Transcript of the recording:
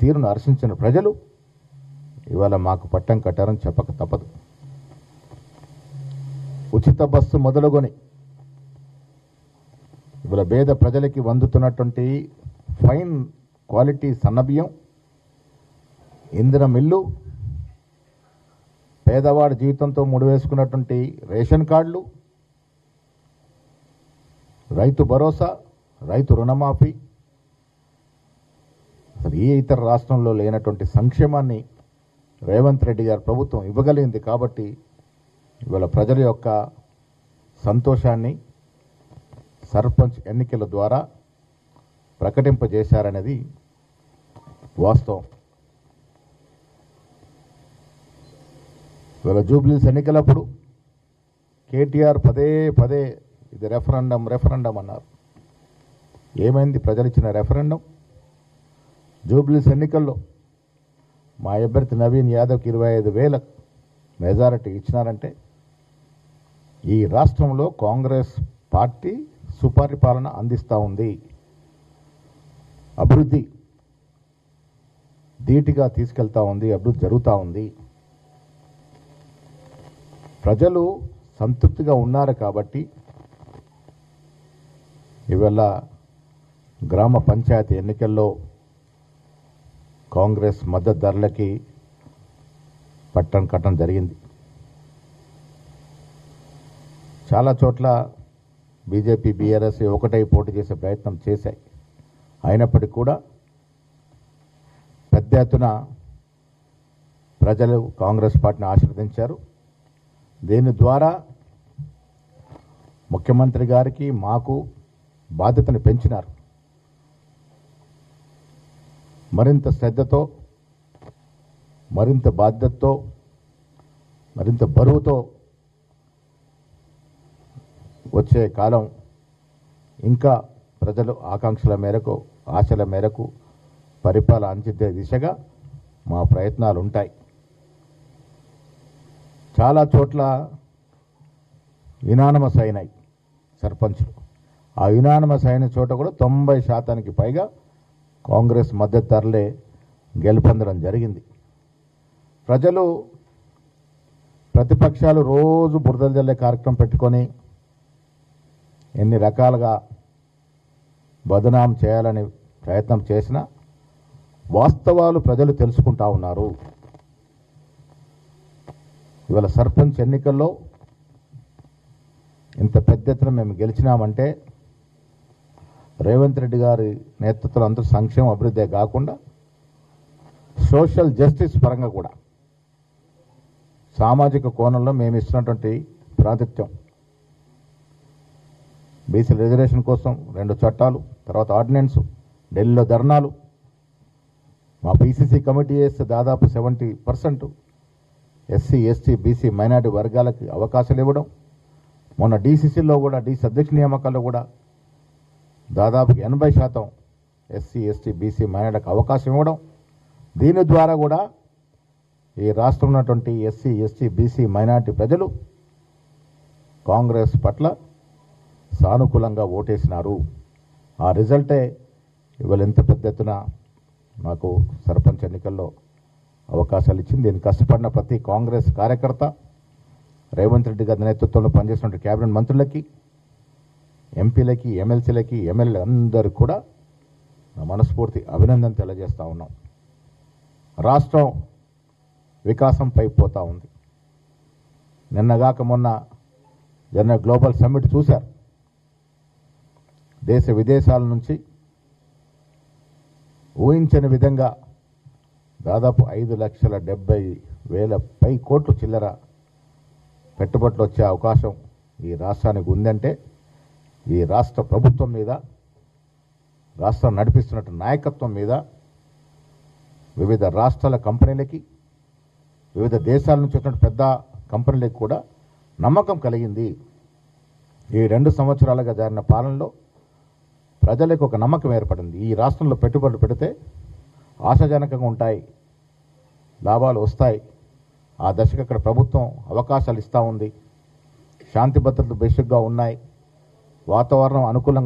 తీరును హర్షించిన ప్రజలు ఇవాళ మాకు పట్టం కట్టారని చెప్పక తప్పదు. ఉచిత బస్సు మొదలుకొని ఇవాళ పేద ప్రజలకి వందుతున్నటువంటి ఫైన్ క్వాలిటీ సన్నబియ్యం ఇందిర మిల్లు పేదవాడి జీవితంతో ముడివేసుకున్నటువంటి రేషన్ కార్డులు రైతు భరోసా రైతు రుణమాఫీ అసలు ఏ ఇతర రాష్ట్రంలో లేనటువంటి సంక్షేమాన్ని రేవంత్ రెడ్డి గారి ప్రభుత్వం ఇవ్వగలిగింది కాబట్టి ఇవాళ ప్రజల యొక్క సంతోషాన్ని సర్పంచ్ ఎన్నికల ద్వారా ప్రకటింపజేశారనేది వాస్తవం. ఇవాళ జూబ్లీస్ ఎన్నికలప్పుడు కేటీఆర్ పదే పదే ఇది రెఫరెండం రెఫరెండం అన్నారు. ఏమైంది? ప్రజలు ఇచ్చిన రెఫరెండం? జూబ్లీస్ ఎన్నికల్లో మా అభ్యర్థి నవీన్ యాదవ్కి ఇరవై ఐదు వేల మెజారిటీ ఇచ్చినారంటే ఈ రాష్ట్రంలో కాంగ్రెస్ పార్టీ సుపరిపాలన అందిస్తూ ఉంది. అభివృద్ధి ధీటుగా తీసుకెళ్తా ఉంది అభివృద్ధి జరుగుతూ ఉంది. ప్రజలు సంతృప్తిగా ఉన్నారు కాబట్టి ఇవాళ గ్రామ పంచాయతీ ఎన్నికల్లో కాంగ్రెస్ మద్దతు ధరలకి పట్టం కట్టడం జరిగింది. చాలా చోట్ల బీజేపీ బీఆర్ఎస్ ఒకటై పోటీ చేసే ప్రయత్నం చేశాయి. అయినప్పటికీ కూడా పెద్ద ఎత్తున ప్రజలు కాంగ్రెస్ పార్టీని ఆశీర్వదించారు. దీని ద్వారా ముఖ్యమంత్రి గారికి మాకు బాధ్యతను పెంచినారు. మరింత శ్రద్ధతో మరింత బాధ్యతతో మరింత బరువుతో వచ్చే కాలం ఇంకా ప్రజలు ఆకాంక్షల మేరకు ఆశల మేరకు పరిపాలన అందించే దిశగా మా ప్రయత్నాలు ఉంటాయి. చాలా చోట్ల యునానమస్ అయినాయి సర్పంచ్లు. ఆ యునానమస్ అయిన చోట కూడా తొంభై శాతానికి పైగా కాంగ్రెస్ మద్దతుదారులే గెలుపొందడం జరిగింది. ప్రజలు ప్రతిపక్షాలు రోజు బురదలు జల్లే కార్యక్రమం పెట్టుకొని ఎన్ని రకాలుగా బదనాం చేయాలని ప్రయత్నం చేసినా వాస్తవాలు ప్రజలు తెలుసుకుంటా ఉన్నారు. ఇవాళ సర్పంచ్ ఎన్నికల్లో ఇంత పెద్ద ఎత్తున మేము గెలిచినామంటే రేవంత్ రెడ్డి గారి నేతృత్వంలో అందరూ సంక్షేమ అభివృద్ధి కాకుండా సోషల్ జస్టిస్ పరంగా కూడా సామాజిక కోణంలో మేము ఇస్తున్నటువంటి ప్రాతిథ్యం బీసీ రిజర్వేషన్ కోసం రెండు చట్టాలు తర్వాత ఆర్డినెన్స్ ఢిల్లీలో ధర్నాలు. మా బీసీసీ కమిటీ వేస్తే దాదాపు seventy percent SC ST BC minority వర్గాలకి అవకాశాలు ఇవ్వడం. మొన్న డీసీసీలో కూడా డీసీ అధ్యక్ష నియామకాల్లో కూడా దాదాపు ఎనభై శాతం ఎస్సీ ఎస్టీ బీసీ మైనార్టీకి అవకాశం ఇవ్వడం దీని ద్వారా కూడా ఈ రాష్ట్రంలో ఉన్నటువంటి ఎస్సీ ఎస్టీ బీసీ మైనార్టీ ప్రజలు కాంగ్రెస్ పట్ల సానుకూలంగా ఓటేసినారు. ఆ రిజల్టే ఇవాళ ఎంత పెద్ద ఎత్తున మాకు సర్పంచ్ ఎన్నికల్లో అవకాశాలు ఇచ్చింది. దీన్ని కష్టపడిన ప్రతి కాంగ్రెస్ కార్యకర్త రేవంత్ రెడ్డి గారి నేతృత్వంలో పనిచేసిన కేబినెట్ మంత్రులకి ఎంపీలకి ఎమ్మెల్సీలకి ఎమ్మెల్యే అందరికి కూడా మనస్ఫూర్తి అభినందన తెలియజేస్తూ ఉన్నాం. రాష్ట్రం వికాసం పైపోతూ ఉంది. నిన్నగాక మొన్న జరిగిన గ్లోబల్ సమ్మిట్ చూశారు. దేశ విదేశాల నుంచి ఊహించని విధంగా దాదాపు ఐదు లక్షల డెబ్బై వేల పై కోట్లు చిల్లర పెట్టుబడులు వచ్చే అవకాశం ఈ రాష్ట్రానికి ఉందంటే ఈ రాష్ట్ర ప్రభుత్వం మీద రాష్ట్రం నడిపిస్తున్నట్టు నాయకత్వం మీద వివిధ రాష్ట్రాల కంపెనీలకి వివిధ దేశాల నుంచి వచ్చిన పెద్ద కంపెనీలకు కూడా నమ్మకం కలిగింది. ఈ రెండు సంవత్సరాలుగా జరిగిన పాలనలో ప్రజలకు ఒక నమ్మకం ఏర్పడింది. ఈ రాష్ట్రంలో పెట్టుబడులు పెడితే ఆశాజనకంగా ఉంటాయి. లాభాలు వస్తాయి. ఆ దశకు అక్కడ ప్రభుత్వం అవకాశాలు ఇస్తూ ఉంది. శాంతి భద్రతలు బేసిక్గా ఉన్నాయి. వాతావరణం అనుకూలంగా